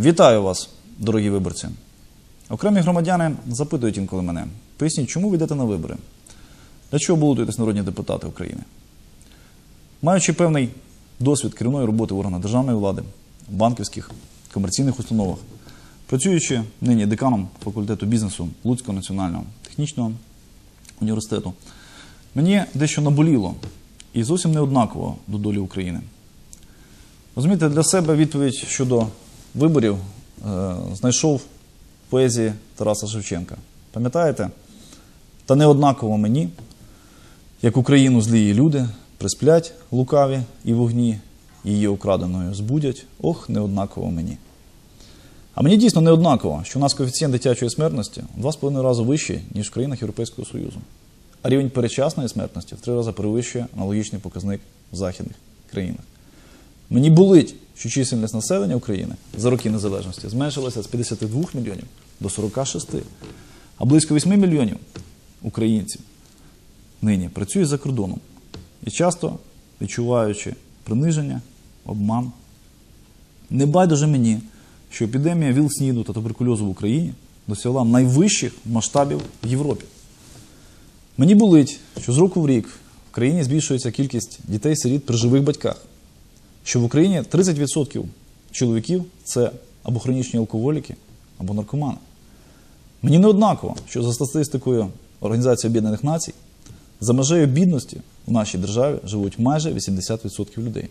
Вітаю вас, дорогі виборці. Окремі громадяни запитують інколи мене, поясніть, чому ви йдете на вибори? Для чого балотуєтесь народні депутати України? Маючи певний досвід керівної роботи в органах державної влади, банківських, комерційних установах, працюючи нині деканом факультету бізнесу Луцького національного технічного університету, мені дещо наболіло і зовсім не однаково до долі України. Розумієте, для себе відповідь щодо виборів е, знайшов в поезії Тараса Шевченка. Пам'ятаєте? Та не однаково мені, як Україну злі її люди, присплять лукаві і вогні, її украденою збудять, ох, не однаково мені. А мені дійсно не однаково, що у нас коефіцієнт дитячої смертності в 2,5 рази вищий, ніж в країнах Європейського Союзу. А рівень передчасної смертності в 3 рази перевищує аналогічний показник в західних країнах. Мені болить, що чисельність населення України за роки незалежності зменшилася з 52 мільйонів до 46, а близько 8 мільйонів українців нині працюють за кордоном і часто відчуваючи приниження, обман. Не байдуже мені, що епідемія ВІЛ-СНІДу та туберкульозу в Україні досягла найвищих масштабів в Європі. Мені болить, що з року в рік в країні збільшується кількість дітей-сиріт при живих батьках, що в Україні 30% чоловіків це або хронічні алкоголіки, або наркомани. Мені не однаково, що за статистикою Організації Об'єднаних Націй за межею бідності в нашій державі живуть майже 80% людей.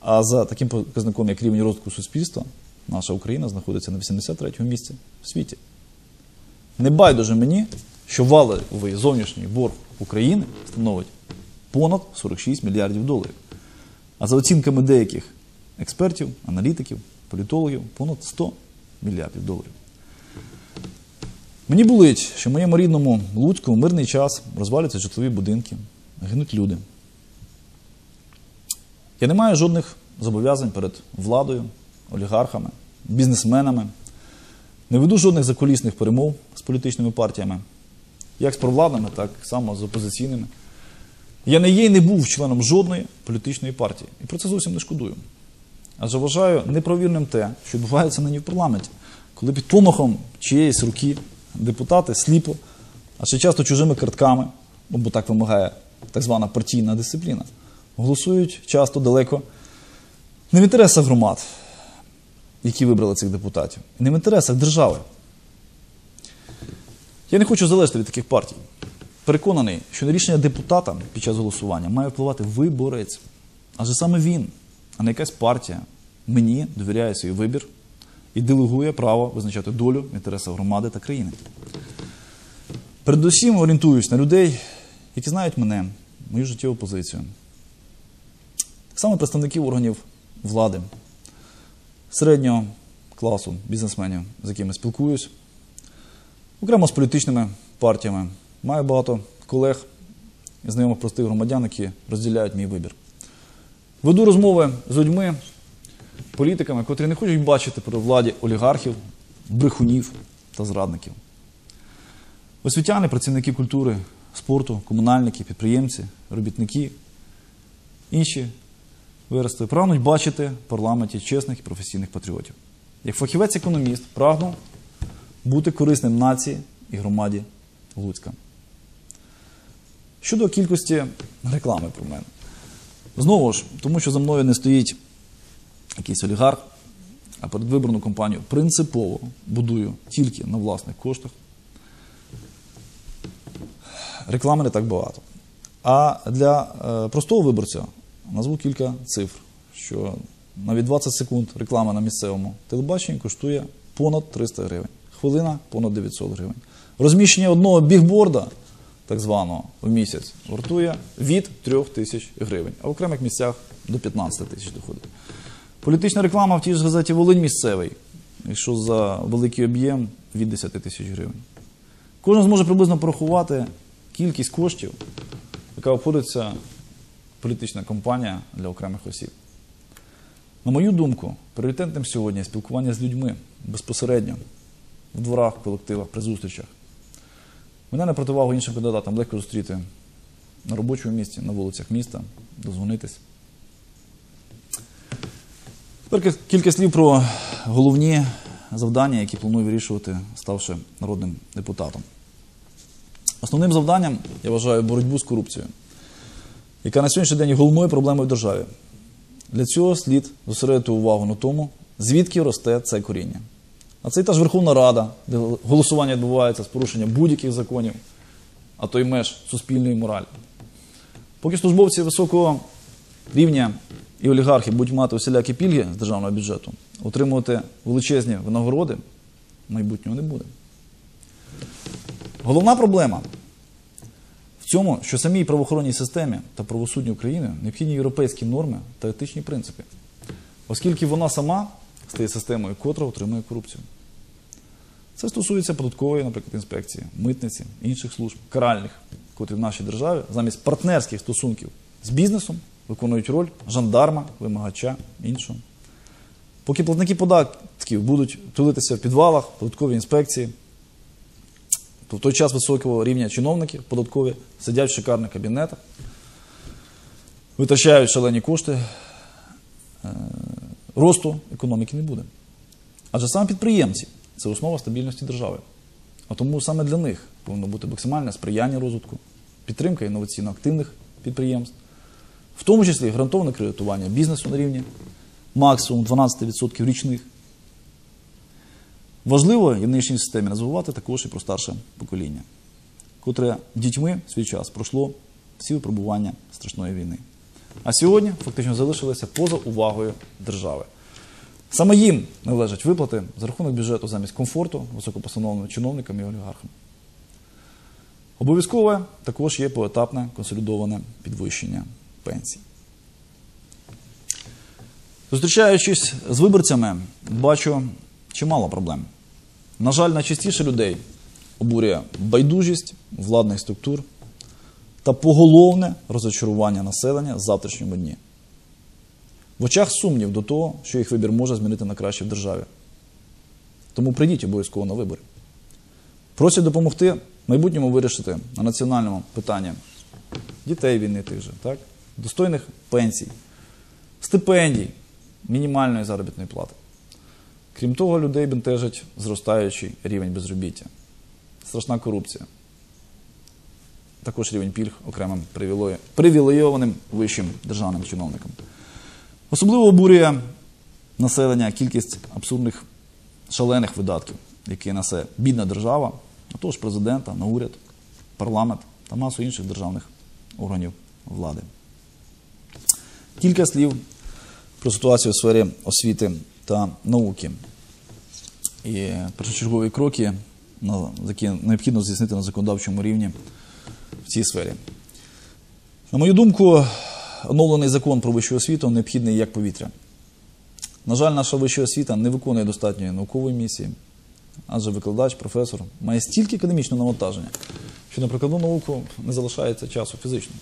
А за таким показником, як рівень розвитку суспільства, наша Україна знаходиться на 83-му місці в світі. Не байдуже мені, що валовий зовнішній борг України становить понад 46 мільярдів доларів. А за оцінками деяких експертів, аналітиків, політологів, понад 100 мільярдів доларів. Мені болить, що в моєму рідному Луцьку в мирний час розвалюються житлові будинки, гинуть люди. Я не маю жодних зобов'язань перед владою, олігархами, бізнесменами, не веду жодних закулісних перемов з політичними партіями, як з провладними, так само з опозиційними. Я не є і не був членом жодної політичної партії. І про це зовсім не шкодую. Адже вважаю неправірним те, що відбувається нині в парламенті, коли під помахом чиєїсь руки депутати сліпо, а ще часто чужими картками, ну, бо так вимагає так звана партійна дисципліна, голосують часто далеко не в інтересах громад, які вибрали цих депутатів, не в інтересах держави. Я не хочу залежати від таких партій. Переконаний, що на рішення депутата під час голосування має впливати виборець. Адже саме він, а не якась партія, мені довіряє свій вибір і делегує право визначати долю в інтересах громади та країни. Передусім орієнтуюсь на людей, які знають мене, мою життєву позицію. Так само представників органів влади, середнього класу бізнесменів, з якими спілкуюсь, окремо з політичними партіями. Маю багато колег і знайомих простих громадян, які розділяють мій вибір. Веду розмови з людьми, політиками, котрі не хочуть бачити при владі олігархів, брехунів та зрадників. Освітяни, працівники культури, спорту, комунальники, підприємці, робітники, інші виросли, прагнуть бачити в парламенті чесних і професійних патріотів. Як фахівець-економіст прагну бути корисним нації і громаді Луцька. Щодо кількості реклами про мене. Знову ж, тому що за мною не стоїть якийсь олігарх, а передвиборну кампанію принципово будую тільки на власних коштах. Реклами не так багато. А для е, простого виборця назву кілька цифр, що навіть 20 секунд реклама на місцевому телебаченні коштує понад 300 гривень. Хвилина понад 900 гривень. Розміщення одного бігборда, так званого, в місяць вартує від 3 тисяч гривень, а в окремих місцях до 15 тисяч доходить. Політична реклама в тій ж газеті Волинь місцевий, якщо за великий об'єм від 10 тисяч гривень. Кожен зможе приблизно порахувати кількість коштів, яка обходиться політична кампанія для окремих осіб. На мою думку, пріоритетним сьогодні спілкування з людьми безпосередньо в дворах, колективах, при зустрічах. Мене на противагу іншим кандидатам легко зустріти на робочому місці, на вулицях міста, дозвонитись. Тепер кілька слів про головні завдання, які планую вирішувати, ставши народним депутатом. Основним завданням я вважаю боротьбу з корупцією, яка на сьогоднішній день є головною проблемою в державі. Для цього слід зосередити увагу на тому, звідки росте це коріння. А це і та ж Верховна Рада, де голосування відбувається з порушенням будь-яких законів, а то й меж суспільної моралі. Поки службовці високого рівня і олігархи будуть мати усілякі пільги з державного бюджету, отримувати величезні винагороди, майбутнього не буде. Головна проблема в цьому, що самій правоохоронній системі та правосудній України необхідні європейські норми та етичні принципи, оскільки вона сама стає системою, котра отримує корупцію. Це стосується податкової, наприклад, інспекції, митниці, інших служб, каральних, котрі в нашій державі замість партнерських стосунків з бізнесом виконують роль жандарма, вимагача, іншого. Поки платники податків будуть тулитися в підвалах, податкові інспекції, то в той час високого рівня чиновники податкові сидять в шикарних кабінетах, витрачають шалені кошти, е, росту економіки не буде. Адже саме підприємці це основа стабільності держави. А тому саме для них повинно бути максимальне сприяння розвитку, підтримка інноваційно активних підприємств, в тому числі гарантоване кредитування бізнесу на рівні максимум 12% річних. Важливо і в нинішній системі не також і про старше покоління, котре дітьми в свій час пройшло всі випробування страшної війни. А сьогодні фактично залишилися поза увагою держави. Саме їм належать виплати за рахунок бюджету замість комфорту високопостановленим чиновникам і олігархам. Обов'язкове також є поетапне консолідоване підвищення пенсій. Зустрічаючись з виборцями, бачу чимало проблем. На жаль, найчастіше людей обурює байдужість владних структур та поголовне розочарування населення в завтрашньому дні. В очах сумнів до того, що їх вибір може змінити на краще в державі. Тому прийдіть обов'язково на вибори. Просять допомогти майбутньому вирішити на національному питанні дітей війни тих же, так? достойних пенсій, стипендій, мінімальної заробітної плати. Крім того, людей бентежить зростаючий рівень безробіття, страшна корупція, також рівень пільг окремим привілейованим вищим державним чиновникам. Особливо обурює населення кількість абсурдних шалених видатків, які несе бідна держава, а того ж президента, на уряд, парламент та масу інших державних органів влади. Кілька слів про ситуацію у сфері освіти та науки. І першочергові кроки, які необхідно здійснити на законодавчому рівні цій сфері. На мою думку, оновлений закон про вищу освіту необхідний як повітря. На жаль, наша вища освіта не виконує достатньої наукової місії, адже викладач, професор має стільки академічного навантаження, що на прикладну науку не залишається часу фізично.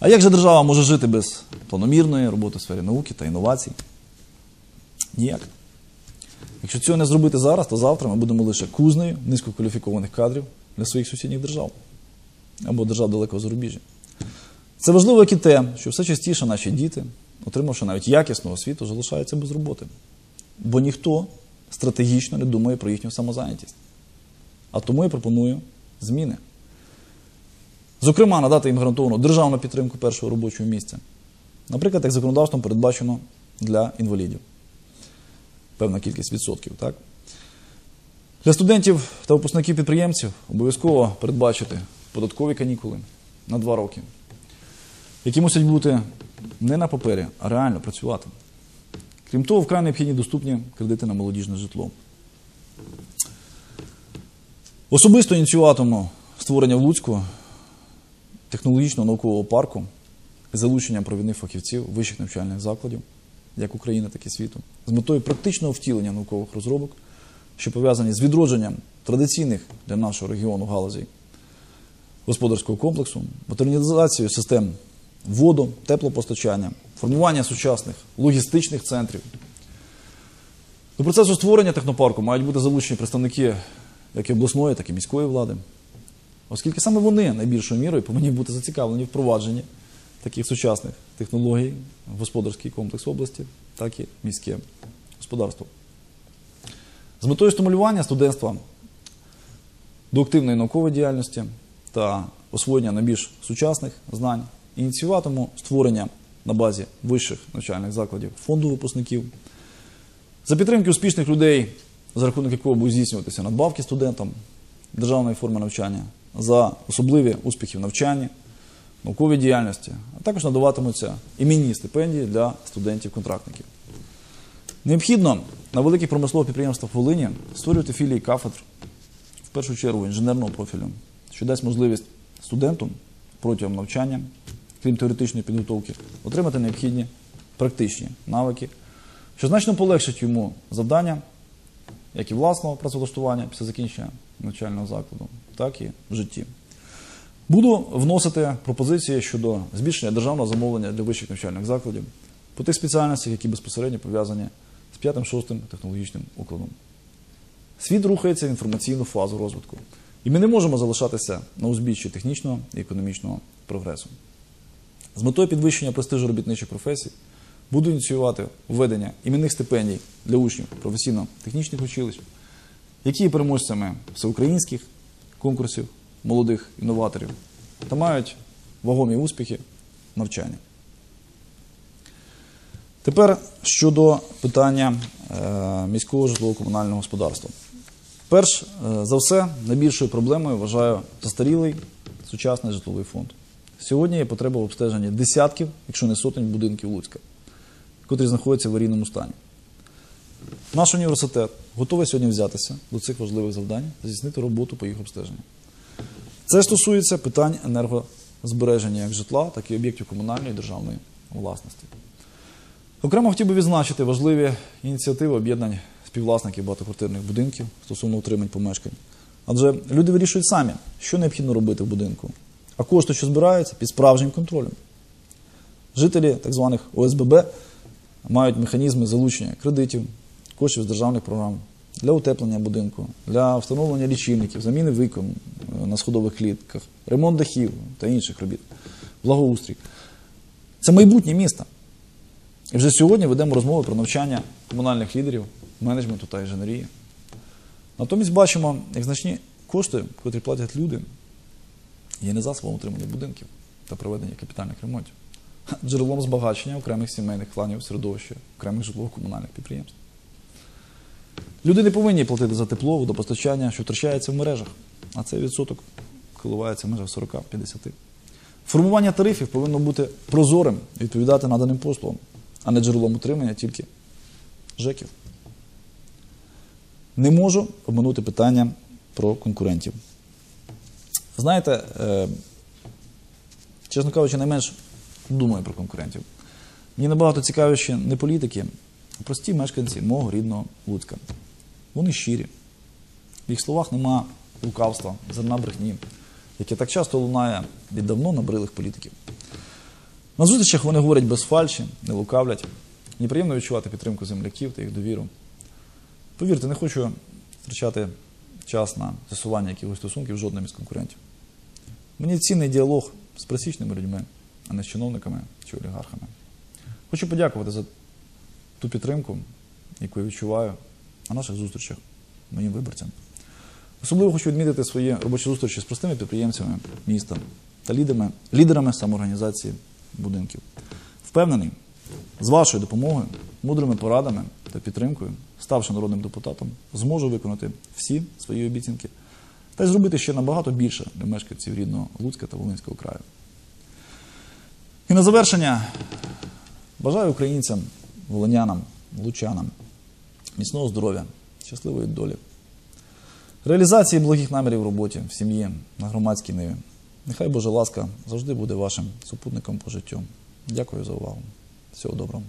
А як же держава може жити без планомірної роботи в сфері науки та інновацій? Ніяк. Якщо цього не зробити зараз, то завтра ми будемо лише кузнею низькокваліфікованих кадрів для своїх сусідніх держав або держав далекого зарубіжжя. Це важливо, як і те, що все частіше наші діти, отримавши навіть якісну освіту, залишаються без роботи. Бо ніхто стратегічно не думає про їхню самозайнятість. А тому я пропоную зміни. Зокрема, надати їм гарантовану державну підтримку першого робочого місця. Наприклад, як законодавством передбачено для інвалідів. Певна кількість відсотків. Так? Для студентів та випускників підприємців обов'язково передбачити податкові канікули на два роки, які мусять бути не на папері, а реально працювати. Крім того, вкрай необхідні доступні кредити на молодіжне житло. Особисто ініціюватиму створення в Луцьку технологічного наукового парку з залученням провідних фахівців вищих навчальних закладів, як України, так і світу, з метою практичного втілення наукових розробок, що пов'язані з відродженням традиційних для нашого регіону галузей господарського комплексу, модернізацією систем воду, теплопостачання, формування сучасних логістичних центрів. До процесу створення технопарку мають бути залучені представники як і обласної, так і міської влади, оскільки саме вони найбільшою мірою повинні бути зацікавлені в впровадженні таких сучасних технологій в господарський комплекс області, так і міське господарства. З метою стимулювання студентства до активної наукової діяльності та освоєння найбільш сучасних знань ініціюватиму створення на базі вищих навчальних закладів фонду випускників. За підтримки успішних людей, за рахунок якого будуть здійснюватися надбавки студентам державної форми навчання, за особливі успіхи в навчанні, науковій діяльності, а також надаватимуться іменні стипендії для студентів-контрактників. Необхідно на великих промислових підприємствах Волині створювати філії кафедр, в першу чергу інженерного профілю, що дасть можливість студенту протягом навчання, крім теоретичної підготовки, отримати необхідні практичні навики, що значно полегшить йому завдання, як і власного працевлаштування після закінчення навчального закладу, так і в житті. Буду вносити пропозиції щодо збільшення державного замовлення для вищих навчальних закладів по тих спеціальностях, які безпосередньо пов'язані з 5-6 технологічним укладом. Світ рухається в інформаційну фазу розвитку, і ми не можемо залишатися на узбіччі технічного і економічного прогресу. З метою підвищення престижу робітничих професій буду ініціювати введення іменних стипендій для учнів професійно-технічних училищ, які є переможцями всеукраїнських конкурсів молодих інноваторів та мають вагомі успіхи в навчанні. Тепер щодо питання е, міського житлово-комунального господарства. Перш е, за все, найбільшою проблемою вважаю застарілий сучасний житловий фонд. Сьогодні є потреба в обстеженні десятків, якщо не сотень будинків Луцька, котрі знаходяться в аварійному стані. Наш університет готовий сьогодні взятися до цих важливих завдань та здійснити роботу по їх обстеженню. Це стосується питань енергозбереження як житла, так і об'єктів комунальної і державної власності. Окремо хотів би відзначити важливі ініціативи об'єднань співвласників багатоквартирних будинків стосовно утримань помешкань. Адже люди вирішують самі, що необхідно робити в будинку, а кошти, що збираються, під справжнім контролем. Жителі так званих ОСББ мають механізми залучення кредитів, коштів з державних програм для утеплення будинку, для встановлення лічильників, заміни вікон е, на сходових клітках, ремонт дахів та інших робіт, благоустрій. Це майбутнє міста. І вже сьогодні ведемо розмови про навчання комунальних лідерів, менеджменту та інженерії. Натомість бачимо, як значні кошти, котрі платять люди, є не засобом утримання будинків та проведення капітальних ремонтів, а джерелом збагачення окремих сімейних кланів середовища, окремих житлово-комунальних підприємств. Люди не повинні платити за тепло, водопостачання, що втрачається в мережах, а цей відсоток коливається в межах 40-50. Формування тарифів повинно бути прозорим і відповідати наданим послугам, а не джерелом утримання тільки ЖЕКів. Не можу обминути питання про конкурентів. Знаєте, е, чесно кажучи, найменш думаю про конкурентів. Мені набагато цікавіші не політики, а прості мешканці мого рідного Луцька. Вони щирі. В їх словах нема лукавства, зерна брехні, яке так часто лунає від давно набрилих політиків. На зустрічах вони говорять без фальші, не лукавлять. Мені приємно відчувати підтримку земляків та їх довіру. Повірте, не хочу втрачати час на з'ясування якихось стосунків з жодним із конкурентів. Мені цінний діалог з присічними людьми, а не з чиновниками чи олігархами. Хочу подякувати за ту підтримку, яку я відчуваю на наших зустрічах моїм виборцям. Особливо хочу відмітити свої робочі зустрічі з простими підприємцями міста та лідерами, лідерами самоорганізації будинків. Впевнений, з вашою допомогою, мудрими порадами та підтримкою, ставши народним депутатом, зможу виконати всі свої обіцянки та й зробити ще набагато більше для мешканців рідного Луцька та Волинського краю. І на завершення бажаю українцям, волинянам, лучанам міцного здоров'я, щасливої долі, реалізації благих намірів в роботі, в сім'ї, на громадській ниві. Нехай Божа ласка завжди буде вашим супутником по життю. Дякую за увагу. Всього доброго.